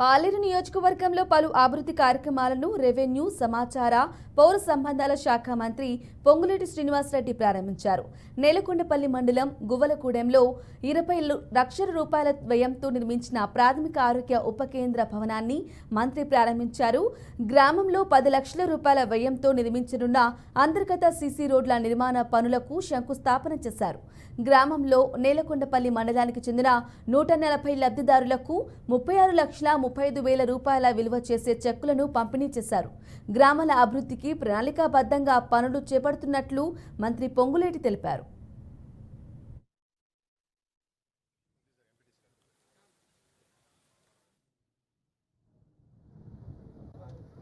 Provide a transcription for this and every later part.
పాలేరు నియోజకవర్గంలో పలు అభివృద్ధి కార్యక్రమాలను రెవెన్యూ సమాచార పౌర సంబంధాల శాఖ మంత్రి పొంగులేటి శ్రీనివాసరెడ్డి ప్రారంభించారు. నేలకొండపల్లి మండలం గువ్వలగూడెంలో ఇరవై లక్షల రూపాయల వ్యయంతో నిర్మించిన ప్రాథమిక ఆరోగ్య ఉప కేంద్ర భవనాన్ని మంత్రి ప్రారంభించారు. గ్రామంలో పది లక్షల రూపాయల వ్యయంతో నిర్మించనున్న అంతర్గత సీసీ రోడ్ల నిర్మాణ పనులకు శంకుస్థాపన చేశారు. గ్రామంలో నేలకొండపల్లి మండలానికి చెందిన నూట నలభై లబ్ధిదారులకు ముప్పై ఆరు లక్షల ముప్పై ఐదు వేల రూపాయల విలువ చేసే చెక్కులను పంపిణీ చేశారు. గ్రామాల అభివృద్ధికి ప్రణాళికాబద్ధంగా పనులు చేపడుతున్నట్లు మంత్రి పొంగులేటి తెలిపారు.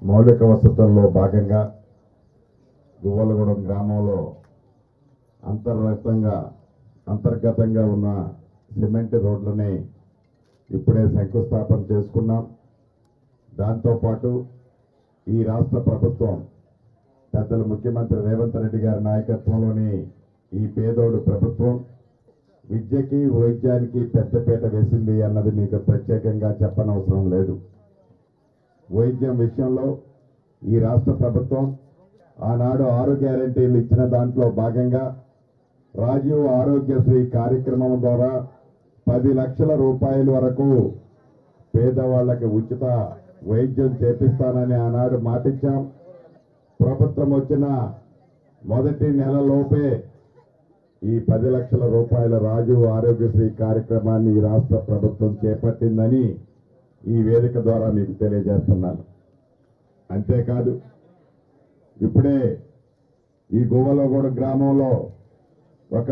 మౌలిక వసతుల్లో భాగంగా గువ్వలగూడెం గ్రామంలో అంతర్గతంగా అంతర్గతంగా ఉన్న సిమెంట్ రోడ్లని ఇప్పుడే శంకుస్థాపన చేసుకున్నాం. దాంతోపాటు ఈ రాష్ట్ర ప్రభుత్వం పెద్దలు ముఖ్యమంత్రి రేవంత్ రెడ్డి గారి నాయకత్వంలోని ఈ పేదోడు ప్రభుత్వం విద్యకి వైద్యానికి పెద్దపీట వేసింది అన్నది మీకు ప్రత్యేకంగా చెప్పనవసరం లేదు. వైద్యం విషయంలో ఈ రాష్ట్ర ప్రభుత్వం ఆనాడు ఆరు గ్యారెంటీలు ఇచ్చిన దాంట్లో భాగంగా రాజీవ్ ఆరోగ్యశ్రీ కార్యక్రమం ద్వారా పది లక్షల రూపాయల వరకు పేదవాళ్ళకి ఉచిత వైద్యం చేపిస్తానని ఆనాడు మాటిచ్చాం. ప్రభుత్వం వచ్చిన మొదటి నెలలోపే ఈ పది లక్షల రూపాయల రాజు ఆరోగ్యశ్రీ కార్యక్రమాన్ని ఈ రాష్ట్ర ప్రభుత్వం చేపట్టిందని ఈ వేదిక ద్వారా మీకు తెలియజేస్తున్నాను. అంతేకాదు ఇప్పుడే ఈ గువ్వలగూడ గ్రామంలో ఒక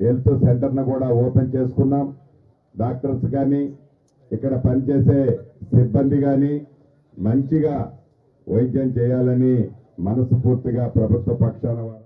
హెల్త్ సెంటర్ను కూడా ఓపెన్ చేసుకున్నాం. డాక్టర్స్ కానీ ఇక్కడ పనిచేసే సిబ్బంది కానీ మంచిగా వైద్యం చేయాలని మనస్ఫూర్తిగా ప్రభుత్వ పక్షాన వారు